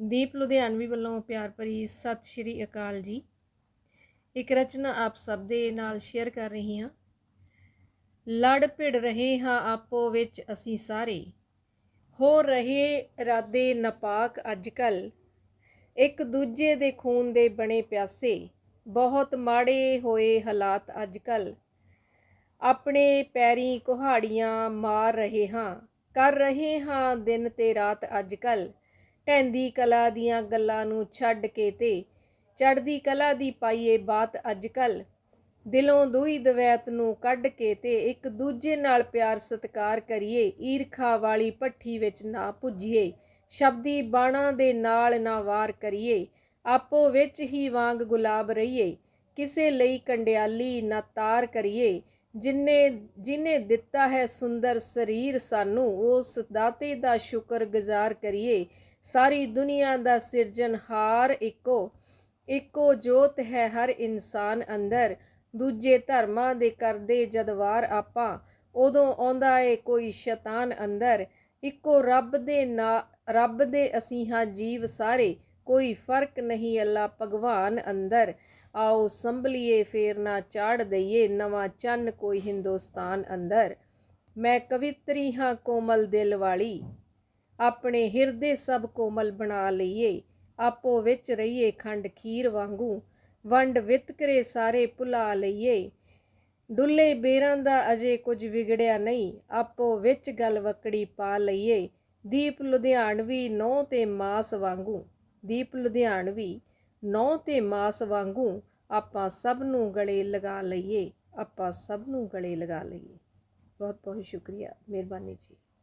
ਦੀਪ ਲੁਧਿਆਣਵੀ ਵੱਲੋਂ ਪਿਆਰ ਭਰੀ ਸਤਿ ਸ਼੍ਰੀ ਅਕਾਲ ਜੀ। ਇੱਕ ਰਚਨਾ ਆਪ ਸਭ ਦੇ ਨਾਲ ਸ਼ੇਅਰ ਕਰ ਰਹੀ ਹਾਂ। ਲੜ ਭਿੜ ਰਹੇ ਹਾਂ ਆਪੋ ਵਿੱਚ ਅਸੀਂ ਸਾਰੇ। ਹੋ ਰਹੇ ਇਰਾਦੇ ਨਪਾਕ ਅੱਜਕੱਲ। ਇੱਕ ਦੂਜੇ ਦੇ ਖੂਨ ਦੇ ਬਣੇ ਪਿਆਸੇ। ਬਹੁਤ ਮਾੜੇ ਹੋਏ ਹਾਲਾਤ ਅੱਜਕੱਲ। ਆਪਣੇ ਪੈਰੀ ਕੁਹਾੜੀਆਂ ਮਾਰ ਰਹੇ ਹਾਂ। ਕਰ ਰਹੇ ਹਾਂ ਦਿਨ ਤੇ ਰਾਤ ਅੱਜਕੱਲ। ਢੈਂਦੀ ਕਲਾ ਦੀਆਂ ਗੱਲਾਂ ਨੂੰ ਛੱਡ ਕੇ ਤੇ ਚੜ੍ਹਦੀ ਕਲਾ ਦੀ ਪਾਈਏ ਬਾਤ ਅੱਜਕੱਲ ਦਿਲੋਂ ਦੂਈ ਦਵੈਤ ਨੂੰ ਕੱਢ ਕੇ ਤੇ ਇੱਕ ਦੂਜੇ ਨਾਲ ਪਿਆਰ ਸਤਿਕਾਰ ਕਰੀਏ, ਈਰਖਾ ਵਾਲੀ ਭੱਠੀ ਵਿੱਚ ਨਾ ਪੁੱਜੀਏ, ਸ਼ਬਦੀ ਬਾਣਾ ਦੇ ਨਾਲ ਨਾ ਵਾਰ ਕਰੀਏ, ਆਪੋ ਵਿੱਚ ਹੀ ਵਾਂਗ ਗੁਲਾਬ ਰਹੀਏ, ਕਿਸੇ ਲਈ ਕੰਡਿਆਲੀ ਨਾ ਤਾਰ ਕਰੀਏ, ਜਿਨੇ ਜਿਨੇ ਦਿੱਤਾ ਹੈ ਸੁੰਦਰ ਸਰੀਰ ਸਾਨੂੰ, ਉਸ ਦਾਤੇ ਦਾ ਸ਼ੁਕਰਗੁਜ਼ਾਰ ਕਰੀਏ ਸਾਰੀ ਦੁਨੀਆ ਦਾ ਸਿਰਜਣਹਾਰ ਇੱਕੋ ਇੱਕੋ ਜੋਤ ਹੈ ਹਰ ਇਨਸਾਨ ਅੰਦਰ। ਦੂਜੇ ਧਰਮਾਂ ਦੇ ਕਰਦੇ ਜਦਵਾਰ ਆਪਾਂ, ਉਦੋਂ ਆਉਂਦਾ ਏ ਕੋਈ ਸ਼ੈਤਾਨ ਅੰਦਰ। ਇੱਕੋ ਰੱਬ ਦੇ ਨਾ, ਰੱਬ ਦੇ ਅਸੀਂ ਹਾਂ ਜੀਵ ਸਾਰੇ, ਕੋਈ ਫ਼ਰਕ ਨਹੀਂ ਅੱਲਾ ਭਗਵਾਨ ਅੰਦਰ। ਆਓ ਸੰਭਲੀਏ ਫੇਰ ਨਾ ਚਾੜ ਦਈਏ ਨਵਾਂ ਚੰਨ ਕੋਈ ਹਿੰਦੁਸਤਾਨ ਅੰਦਰ। ਮੈਂ ਕਵਿਤਰੀ ਹਾਂ ਕੋਮਲ ਦਿਲ ਵਾਲੀ। ਆਪਣੇ ਹਿਰਦੇ ਸਭ ਕੋਮਲ ਬਣਾ ਲਈਏ। ਆਪੋ ਵਿੱਚ ਰਹੀਏ ਖੰਡ ਖੀਰ ਵਾਂਗੂ, ਵੰਡ ਵਿਤਕਰੇ ਸਾਰੇ ਭੁਲਾ ਲਈਏ। ਡੁੱਲੇ ਬੇਰਾਂ ਦਾ ਅਜੇ ਕੁਝ ਵਿਗੜਿਆ ਨਹੀਂ, ਆਪੋ ਵਿੱਚ ਗੱਲ ਵਕੜੀ ਪਾ ਲਈਏ। ਦੀਪ ਲੁਧਿਆਣਵੀ ਨੌ ਤੇ ਮਾਸ ਵਾਂਗੂ, ਦੀਪ ਲੁਧਿਆਣਵੀ ਨੌ ਤੇ ਮਾਸ ਵਾਂਗੂ ਆਪਾਂ ਸਭ ਨੂੰ ਗਲੇ ਲਗਾ ਲਈਏ, ਆਪਾਂ ਸਭ ਨੂੰ ਗਲੇ ਲਗਾ ਲਈਏ। ਬਹੁਤ ਬਹੁਤ ਸ਼ੁਕਰੀਆ, ਮਿਹਰਬਾਨੀ ਜੀ।